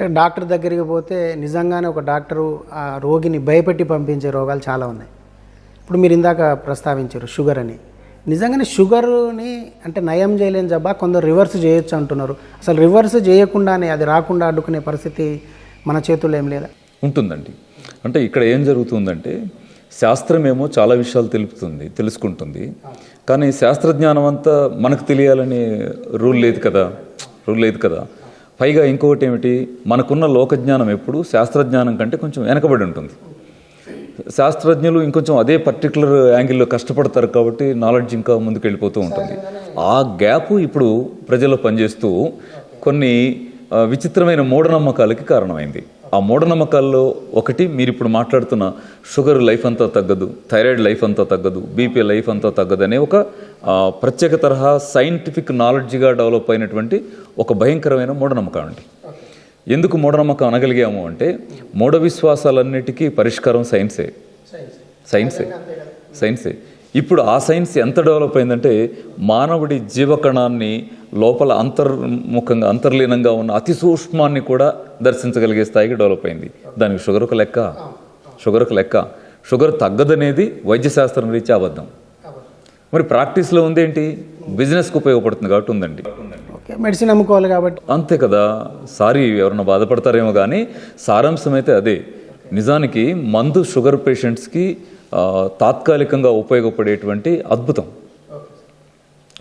అంటే డాక్టర్ దగ్గరికి పోతే నిజంగానే ఒక డాక్టరు ఆ రోగిని భయపెట్టి పంపించే రోగాలు చాలా ఉన్నాయి. ఇప్పుడు మీరు ఇందాక ప్రస్తావించారు షుగర్ అని. నిజంగానే షుగర్ని అంటే నయం చేయలేని జబ్బా కొందరు రివర్స్ చేయొచ్చు అంటున్నారు. అసలు రివర్స్ చేయకుండానే అది రాకుండా అడ్డుకునే పరిస్థితి మన చేతుల్లో ఏం లేదా? ఉంటుందండి. అంటే ఇక్కడ ఏం జరుగుతుందంటే శాస్త్రం ఏమో చాలా విషయాలు తెలుపుతుంది తెలుసుకుంటుంది. కానీ శాస్త్రజ్ఞానం అంతా మనకు తెలియాలని రూల్ లేదు కదా? రూల్ లేదు కదా? పైగా ఇంకొకటి ఏమిటి? మనకున్న లోకజ్ఞానం ఎప్పుడు శాస్త్రజ్ఞానం కంటే కొంచెం వెనకబడి ఉంటుంది. శాస్త్రజ్ఞులు ఇంకొంచెం అదే పర్టికులర్ యాంగిల్లో కష్టపడతారు కాబట్టి నాలెడ్జ్ ఇంకా ముందుకు వెళ్ళిపోతూ ఉంటుంది. ఆ గ్యాప్ ఇప్పుడు ప్రజలు పనిచేస్తూ కొన్ని విచిత్రమైన మూఢనమ్మకాలకి కారణమైంది. ఆ మూఢనమ్మకాల్లో ఒకటి మీరు ఇప్పుడు మాట్లాడుతున్న షుగర్ లైఫ్ అంతా తగ్గదు థైరాయిడ్ లైఫ్ అంతా తగ్గదు బీపీ లైఫ్ అంతా తగ్గదు అనే ఒక ప్రత్యేక తరహా సైంటిఫిక్ నాలెడ్జ్గా డెవలప్ అయినటువంటి ఒక భయంకరమైన మూఢనమ్మకం అండి. ఎందుకు మూఢనమ్మకం అనగలిగాము అంటే మూఢ విశ్వాసాలన్నిటికీ పరిష్కారం సైన్సే. సైన్సే. సైన్సే. ఇప్పుడు ఆ సైన్స్ ఎంత డెవలప్ అయిందంటే మానవుడి జీవకణాన్ని లోపల అంతర్ముఖంగా అంతర్లీనంగా ఉన్న అతి సూక్ష్మాన్ని కూడా దర్శించగలిగే స్థాయికి డెవలప్ అయింది. దానికి షుగర్ ఒక లెక్క. షుగర్ ఒక లెక్క. షుగర్ తగ్గదనేది వైద్యశాస్త్రం రీత్యా అబద్ధం. మరి ప్రాక్టీస్లో ఉందేంటి? బిజినెస్కి ఉపయోగపడుతుంది కాబట్టి ఉందండి. ఓకే మెడిసిన్ అమ్ముకోవాలి కాబట్టి. అంతే కదా. సారీ ఎవరన్నా బాధపడతారేమో కానీ సారాంశం అయితే అదే. నిజానికి మందు షుగర్ పేషెంట్స్కి తాత్కాలికంగా ఉపయోగపడేటువంటి అద్భుతం.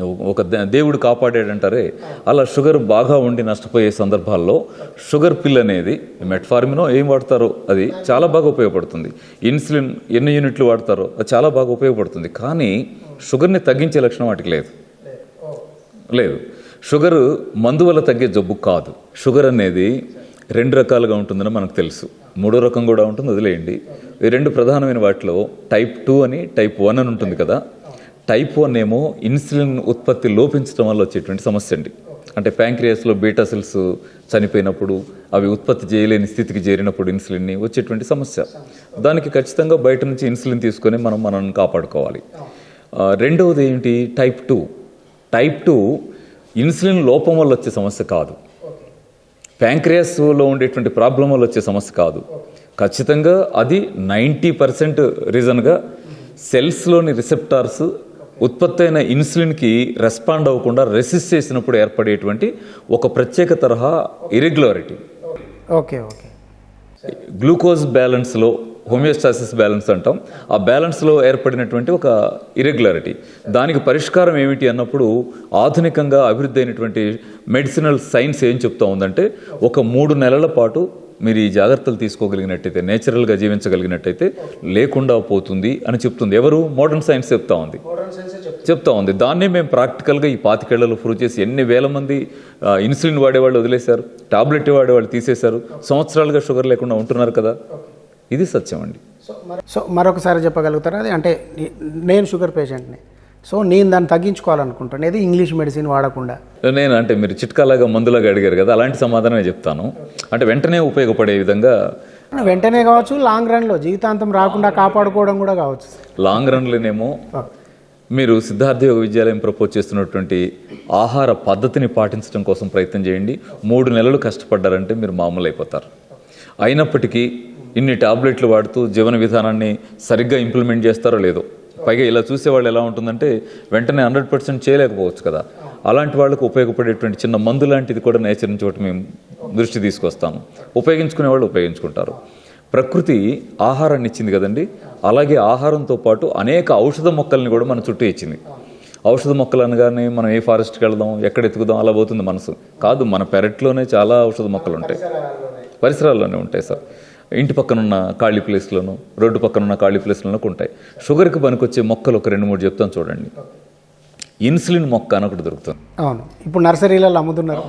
ఒక దేవుడు కాపాడాడంటారే అలా షుగర్ బాగా ఉండి నష్టపోయే సందర్భాల్లో షుగర్ పిల్ అనేది మెట్ఫార్మినో ఏం వాడతారో అది చాలా బాగా ఉపయోగపడుతుంది. ఇన్సులిన్ ఎన్ని యూనిట్లు వాడతారో అది చాలా బాగా ఉపయోగపడుతుంది. కానీ షుగర్ని తగ్గించే లక్షణం వాటికి లేదు. లేదు. షుగర్ మందు వల్ల తగ్గే జబ్బు కాదు. షుగర్ అనేది రెండు రకాలుగా ఉంటుందని మనకు తెలుసు. మూడో రకం కూడా ఉంటుంది వదిలేయండి. ఈ రెండు ప్రధానమైన వాటిలో టైప్ టూ అని టైప్ వన్ అని ఉంటుంది కదా. టైప్ వన్ ఏమో ఇన్సులిన్ ఉత్పత్తి లోపించడం వల్ల వచ్చేటువంటి సమస్య అండి. అంటే ప్యాంక్రియాస్లో బీటా సెల్స్ చనిపోయినప్పుడు అవి ఉత్పత్తి చేయలేని స్థితికి చేరినప్పుడు ఇన్సులిన్ని వచ్చేటువంటి సమస్య. దానికి ఖచ్చితంగా బయట నుంచి ఇన్సులిన్ తీసుకొని మనం మనల్ని కాపాడుకోవాలి. రెండవది ఏంటి? Type two type two insulin లోపం వల్ల వచ్చే సమస్య కాదు. ప్యాంక్రియాస్లో ఉండేటువంటి ప్రాబ్లం వల్ల వచ్చే సమస్య కాదు. ఖచ్చితంగా అది నైంటీ పర్సెంట్ రీజన్గా సెల్స్లోని రిసెప్టార్స్ ఉత్పత్తి అయిన ఇన్సులిన్కి రెస్పాండ్ అవ్వకుండా రెసిస్ట్ చేసినప్పుడు ఏర్పడేటువంటి ఒక ప్రత్యేక తరహా ఇరెగ్యులారిటీ ఓకే ఓకే. గ్లూకోజ్ బ్యాలెన్స్లో హోమియోస్టాసిస్ బ్యాలెన్స్ అంటాం. ఆ బ్యాలెన్స్లో ఏర్పడినటువంటి ఒక ఇరెగ్యులారిటీ దానికి పరిష్కారం ఏమిటి అన్నప్పుడు ఆధునికంగా అభివృద్ధి అయినటువంటి మెడిసినల్ సైన్స్ ఏం చెప్తా ఉందంటే ఒక మూడు నెలల పాటు మీరు ఈ జాగ్రత్తలు తీసుకోగలిగినట్టయితే నేచురల్గా జీవించగలిగినట్టయితే లేకుండా పోతుంది అని చెప్తుంది. ఎవరు? మోడర్న్ సైన్స్ చెప్తా ఉంది. చెప్తా ఉంది. దాన్నే మేము ప్రాక్టికల్గా ఈ పాతికేళ్ళలో ప్రూవ్ చేసి ఎన్ని వేల మంది ఇన్సులిన్ వాడేవాళ్ళు వదిలేశారు టాబ్లెట్ వాడేవాళ్ళు తీసేశారు సంవత్సరాలుగా షుగర్ లేకుండా ఉంటున్నారు కదా. ఇది సత్యం అండి. సో మరొకసారి చెప్పగలుగుతారా? అది అంటే నేను షుగర్ పేషెంట్ని. సో నేను దాన్ని తగ్గించుకోవాలనుకుంటాను ఏది ఇంగ్లీష్ మెడిసిన్ వాడకుండా? నేను అంటే మీరు చిట్కాలాగా మందులాగా అడిగారు కదా అలాంటి సమాధానమే చెప్తాను. అంటే వెంటనే ఉపయోగపడే విధంగా వెంటనే కావచ్చు లాంగ్ రన్లో జీవితాంతం రాకుండా కాపాడుకోవడం కూడా కావచ్చు. లాంగ్ రన్లోనేమో మీరు సిద్ధార్థ యోగ విద్యాలయం ప్రపోజ్ చేస్తున్నటువంటి ఆహార పద్ధతిని పాటించడం కోసం ప్రయత్నం చేయండి. మూడు నెలలు కష్టపడ్డారంటే మీరు మామూలు అయిపోతారు. అయినప్పటికీ ఇన్ని టాబ్లెట్లు వాడుతూ జీవన విధానాన్ని సరిగ్గా ఇంప్లిమెంట్ చేస్తారో లేదో. పైగా ఇలా చూసేవాళ్ళు ఎలా ఉంటుందంటే వెంటనే హండ్రెడ్ పర్సెంట్ చేయలేకపోవచ్చు కదా. అలాంటి వాళ్ళకు ఉపయోగపడేటువంటి చిన్న మందు లాంటిది కూడా నేచర్ నుంచి ఒకటి మేము దృష్టి తీసుకొస్తాము. ఉపయోగించుకునే వాళ్ళు ఉపయోగించుకుంటారు. ప్రకృతి ఆహారాన్ని ఇచ్చింది కదండి. అలాగే ఆహారంతో పాటు అనేక ఔషధ మొక్కల్ని కూడా మన చుట్టూ ఇచ్చింది. ఔషధ మొక్కలు అనగానే మనం ఏ ఫారెస్ట్కి వెళ్దాం ఎక్కడ ఎత్తుకుదాం అలా పోతుంది మనసు. కాదు మన పెరట్లోనే చాలా ఔషధ మొక్కలు ఉంటాయి. పరిసరాల్లోనే ఉంటాయి సార్. ఇంటి పక్కన ఉన్న ఖాళీ ప్లేస్లోను రోడ్డు పక్కన ఉన్న ఖాళీ ప్లేస్లోనూ ఉంటాయి. షుగర్కి పనికొచ్చే మొక్కలు ఒక రెండు మూడు చెప్తాను చూడండి. ఇన్సులిన్ మొక్క అని ఒకటి దొరుకుతుంది. అవును. ఇప్పుడు నర్సరీలలో అమ్ముతున్నారు.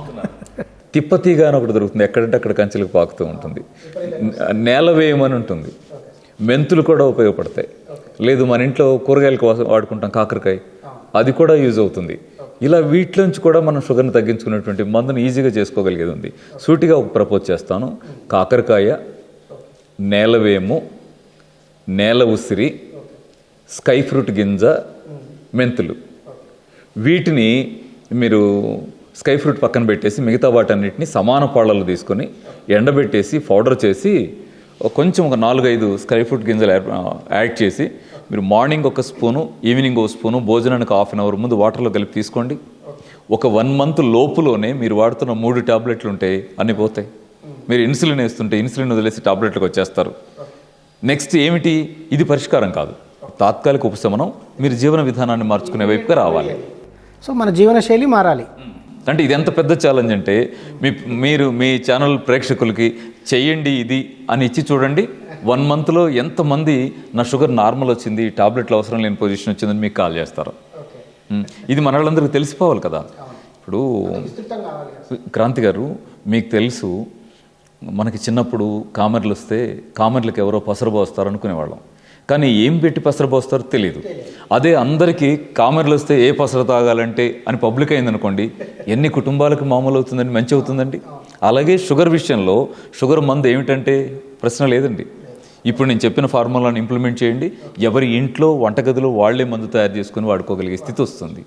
తిప్పతీగ అని ఒకటి దొరుకుతుంది. ఎక్కడంటే అక్కడ కంచెలకు పాకుతూ ఉంటుంది. నేల వేయమని ఉంటుంది. మెంతులు కూడా ఉపయోగపడతాయి. లేదు మన ఇంట్లో కూరగాయల కోసం వాడుకుంటాం కాకరకాయ. అది కూడా యూజ్ అవుతుంది. ఇలా వీటిలోంచి కూడా మనం షుగర్ని తగ్గించుకునేటువంటి మందును ఈజీగా చేసుకోగలిగేది ఉంది. సూటిగా ఒక ప్రపోజ్ చేస్తాను. కాకరకాయ నేలవేము నేల ఉసిరి స్కై ఫ్రూట్ గింజ మెంతులు. వీటిని మీరు స్కై ఫ్రూట్ పక్కన పెట్టేసి మిగతా వాటన్నిటిని సమాన పాళ్ళలో తీసుకొని ఎండబెట్టేసి పౌడర్ చేసి కొంచెం ఒక నాలుగైదు స్కై ఫ్రూట్ గింజలు యాడ్- యాడ్ చేసి మీరు మార్నింగ్ ఒక స్పూను ఈవినింగ్ ఒక స్పూను భోజనానికి హాఫ్ అన్ అవర్ ముందు వాటర్లో కలిపి తీసుకోండి. ఒక వన్ మంత్ లోపులోనే మీరు వాడుతున్న మూడు టాబ్లెట్లు ఉంటాయి అన్ని పోతాయి. మీరు ఇన్సులిన్ వేస్తుంటే ఇన్సులిన్ వదిలేసి టాబ్లెట్లకు వచ్చేస్తారు. నెక్స్ట్ ఏమిటి? ఇది పరిష్కారం కాదు. తాత్కాలిక ఉపశమనం మీరు జీవన విధానాన్ని మార్చుకునే వైపుగా రావాలి. సో మన జీవనశైలి మారాలి. అంటే ఇది ఎంత పెద్ద ఛాలెంజ్ అంటే మీ మీరు మీ ఛానల్ ప్రేక్షకులకి చెయ్యండి ఇది అని ఇచ్చి చూడండి. వన్ మంత్లో ఎంతమంది నా షుగర్ నార్మల్ వచ్చింది టాబ్లెట్లు అవసరం లేని పొజిషన్ వచ్చిందని మీకు కాల్ చేస్తారు. ఉమ్, ఇది మన వాళ్ళందరికీ తెలిసిపోవాలి కదా. ఇప్పుడు క్రాంతి గారు మీకు తెలుసు మనకి చిన్నప్పుడు కామెర్లు వస్తే కామెర్లకు ఎవరో పసరబోస్తారు అనుకునేవాళ్ళం. కానీ ఏం పెట్టి పసరబోస్తారో తెలియదు అదే అందరికీ కామెర్లు వస్తే ఏ పసర తాగాలంటే అని పబ్లిక్ అయిందనుకోండి ఎన్ని కుటుంబాలకు మామూలు అవుతుందండి మంచి అవుతుందండి? అలాగే షుగర్ విషయంలో షుగర్ మందు ఏమిటంటే ప్రశ్న లేదండి. ఇప్పుడు నేను చెప్పిన ఫార్ములాను ఇంప్లిమెంట్ చేయండి. ఎవరి ఇంట్లో వంటగదిలో వాళ్ళే మందు తయారు చేసుకుని వాడుకోగలిగే స్థితి వస్తుంది.